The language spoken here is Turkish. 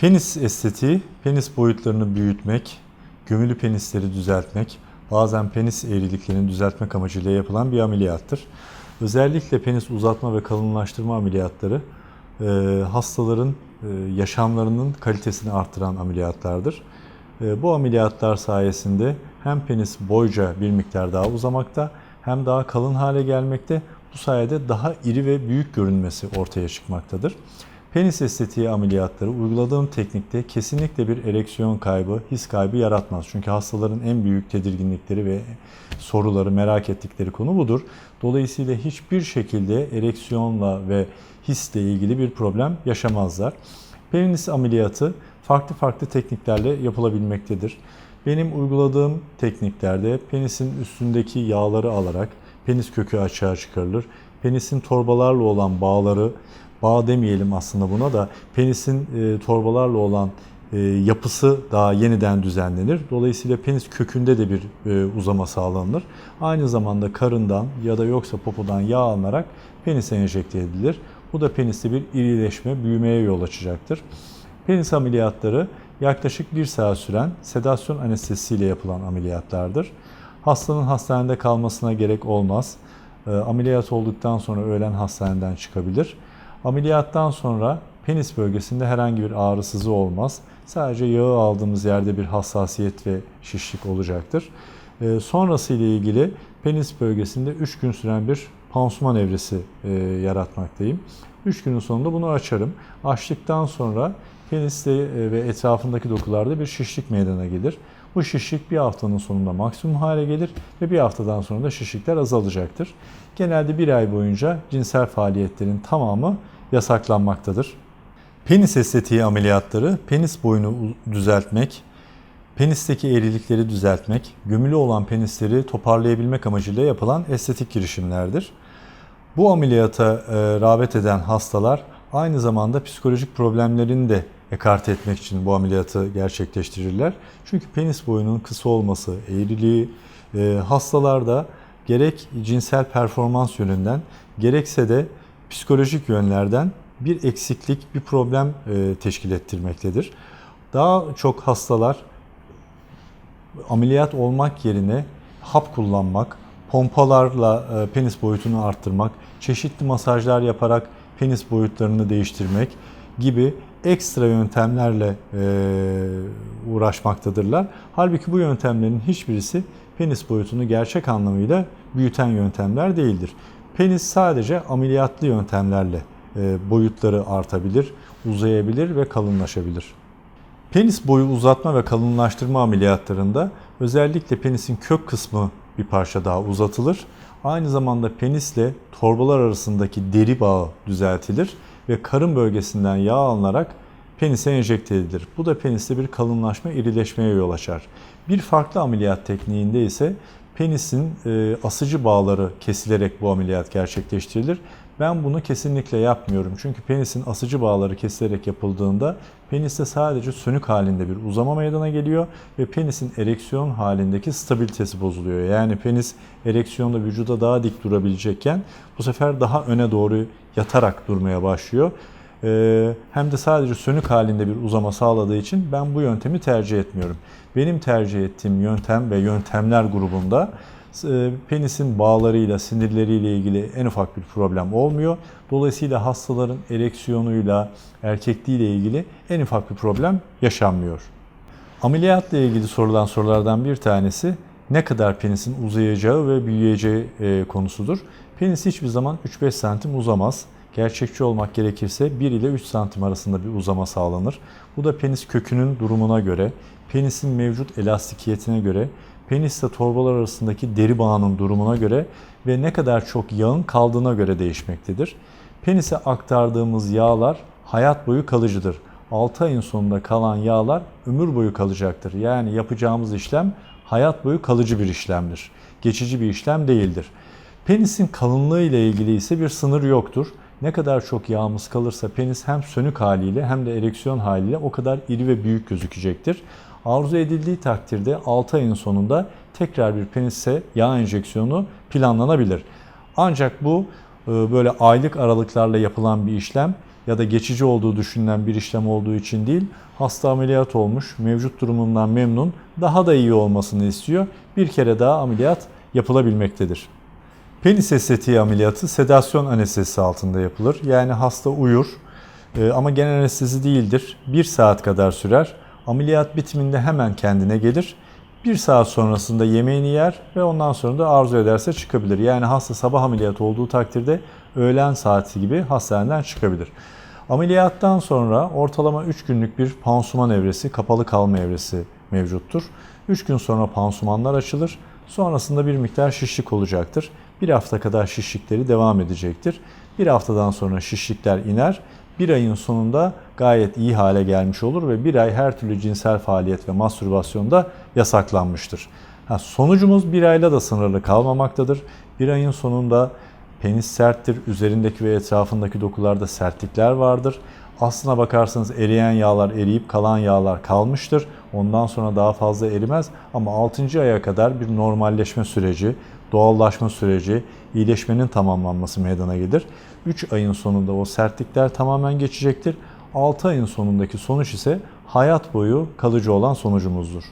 Penis estetiği, penis boyutlarını büyütmek, gömülü penisleri düzeltmek, bazen penis eğriliklerini düzeltmek amacıyla yapılan bir ameliyattır. Özellikle penis uzatma ve kalınlaştırma ameliyatları e, hastaların e, yaşamlarının kalitesini arttıran ameliyatlardır. E, bu ameliyatlar sayesinde hem penis boyca bir miktar daha uzamakta hem daha kalın hale gelmekte. Bu sayede daha iri ve büyük görünmesi ortaya çıkmaktadır. Penis estetiği ameliyatları uyguladığım teknikte kesinlikle bir ereksiyon kaybı, his kaybı yaratmaz. Çünkü hastaların en büyük tedirginlikleri ve soruları, merak ettikleri konu budur. Dolayısıyla hiçbir şekilde ereksiyonla ve hisle ilgili bir problem yaşamazlar. Penis ameliyatı farklı farklı tekniklerle yapılabilmektedir. Benim uyguladığım tekniklerde penisin üstündeki yağları alarak penis kökü açığa çıkarılır. Penisin torbalarla olan bağları, bağ demeyelim aslında buna da penisin e, torbalarla olan e, yapısı daha yeniden düzenlenir. Dolayısıyla penis kökünde de bir e, uzama sağlanır. Aynı zamanda karından ya da yoksa popodan yağ alınarak penise enjekte edilir. Bu da peniste bir irileşme, büyümeye yol açacaktır. Penis ameliyatları yaklaşık bir saat süren sedasyon anestezisiyle yapılan ameliyatlardır. Hastanın hastanede kalmasına gerek olmaz. E, ameliyat olduktan sonra öğlen hastaneden çıkabilir. Ameliyattan sonra penis bölgesinde herhangi bir ağrısızı olmaz. Sadece yağı aldığımız yerde bir hassasiyet ve şişlik olacaktır. E, sonrası ile ilgili penis bölgesinde 3 gün süren bir pansuman evresi e, yaratmaktayım. 3 günün sonunda bunu açarım. Açtıktan sonra peniste e, ve etrafındaki dokularda bir şişlik meydana gelir. Bu şişlik bir haftanın sonunda maksimum hale gelir ve bir haftadan sonra da şişlikler azalacaktır. Genelde bir ay boyunca cinsel faaliyetlerin tamamı yasaklanmaktadır. Penis estetiği ameliyatları penis boyunu düzeltmek, penisteki eğrilikleri düzeltmek, gömülü olan penisleri toparlayabilmek amacıyla yapılan estetik girişimlerdir. Bu ameliyata e, rağbet eden hastalar aynı zamanda psikolojik problemlerini de ekarte etmek için bu ameliyatı gerçekleştirirler. Çünkü penis boyunun kısa olması, eğriliği e, hastalarda gerek cinsel performans yönünden gerekse de psikolojik yönlerden bir eksiklik, bir problem e, teşkil ettirmektedir. Daha çok hastalar ameliyat olmak yerine hap kullanmak, pompalarla e, penis boyutunu arttırmak, çeşitli masajlar yaparak penis boyutlarını değiştirmek gibi ekstra yöntemlerle e, uğraşmaktadırlar. Halbuki bu yöntemlerin hiçbirisi penis boyutunu gerçek anlamıyla büyüten yöntemler değildir. Penis sadece ameliyatlı yöntemlerle e, boyutları artabilir, uzayabilir ve kalınlaşabilir. Penis boyu uzatma ve kalınlaştırma ameliyatlarında özellikle penisin kök kısmı bir parça daha uzatılır. Aynı zamanda penisle torbalar arasındaki deri bağı düzeltilir ve karın bölgesinden yağ alınarak penise enjekte edilir. Bu da peniste bir kalınlaşma, irileşmeye yol açar. Bir farklı ameliyat tekniğinde ise penisin e, asıcı bağları kesilerek bu ameliyat gerçekleştirilir. Ben bunu kesinlikle yapmıyorum. Çünkü penisin asıcı bağları kesilerek yapıldığında peniste sadece sönük halinde bir uzama meydana geliyor ve penisin ereksiyon halindeki stabilitesi bozuluyor. Yani penis ereksiyonda vücuda daha dik durabilecekken bu sefer daha öne doğru yatarak durmaya başlıyor. Ee, hem de sadece sönük halinde bir uzama sağladığı için ben bu yöntemi tercih etmiyorum. Benim tercih ettiğim yöntem ve yöntemler grubunda penisin bağlarıyla, sinirleriyle ilgili en ufak bir problem olmuyor. Dolayısıyla hastaların ereksiyonuyla, erkekliğiyle ilgili en ufak bir problem yaşanmıyor. Ameliyatla ilgili sorulan sorulardan bir tanesi ne kadar penisin uzayacağı ve büyüyeceği e, konusudur. Penis hiçbir zaman 3-5 santim uzamaz. Gerçekçi olmak gerekirse 1 ile 3 santim arasında bir uzama sağlanır. Bu da penis kökünün durumuna göre, penisin mevcut elastikiyetine göre, penisle torbalar arasındaki deri bağının durumuna göre ve ne kadar çok yağın kaldığına göre değişmektedir. Penise aktardığımız yağlar hayat boyu kalıcıdır. 6 ayın sonunda kalan yağlar ömür boyu kalacaktır. Yani yapacağımız işlem hayat boyu kalıcı bir işlemdir. Geçici bir işlem değildir. Penisin kalınlığı ile ilgili ise bir sınır yoktur. Ne kadar çok yağımız kalırsa penis hem sönük haliyle hem de ereksiyon haliyle o kadar iri ve büyük gözükecektir. Arzu edildiği takdirde 6 ayın sonunda tekrar bir penise yağ enjeksiyonu planlanabilir. Ancak bu e, böyle aylık aralıklarla yapılan bir işlem ya da geçici olduğu düşünülen bir işlem olduğu için değil, hasta ameliyat olmuş, mevcut durumundan memnun, daha da iyi olmasını istiyor. Bir kere daha ameliyat yapılabilmektedir. Penis estetiği ameliyatı sedasyon anestezisi altında yapılır. Yani hasta uyur Ee, ama genel anestezi değildir. Bir saat kadar sürer. Ameliyat bitiminde hemen kendine gelir. Bir saat sonrasında yemeğini yer ve ondan sonra da arzu ederse çıkabilir. Yani hasta sabah ameliyatı olduğu takdirde öğlen saati gibi hastaneden çıkabilir. Ameliyattan sonra ortalama 3 günlük bir pansuman evresi, kapalı kalma evresi mevcuttur. 3 gün sonra pansumanlar açılır. Sonrasında bir miktar şişlik olacaktır. Bir hafta kadar şişlikleri devam edecektir. Bir haftadan sonra şişlikler iner. Bir ayın sonunda gayet iyi hale gelmiş olur ve bir ay her türlü cinsel faaliyet ve mastürbasyonda yasaklanmıştır. Ha, sonucumuz bir ayla da sınırlı kalmamaktadır. Bir ayın sonunda penis serttir, üzerindeki ve etrafındaki dokularda sertlikler vardır. Aslına bakarsanız eriyen yağlar eriyip kalan yağlar kalmıştır. Ondan sonra daha fazla erimez ama 6. aya kadar bir normalleşme süreci, doğallaşma süreci, iyileşmenin tamamlanması meydana gelir. 3 ayın sonunda o sertlikler tamamen geçecektir. 6 ayın sonundaki sonuç ise hayat boyu kalıcı olan sonucumuzdur.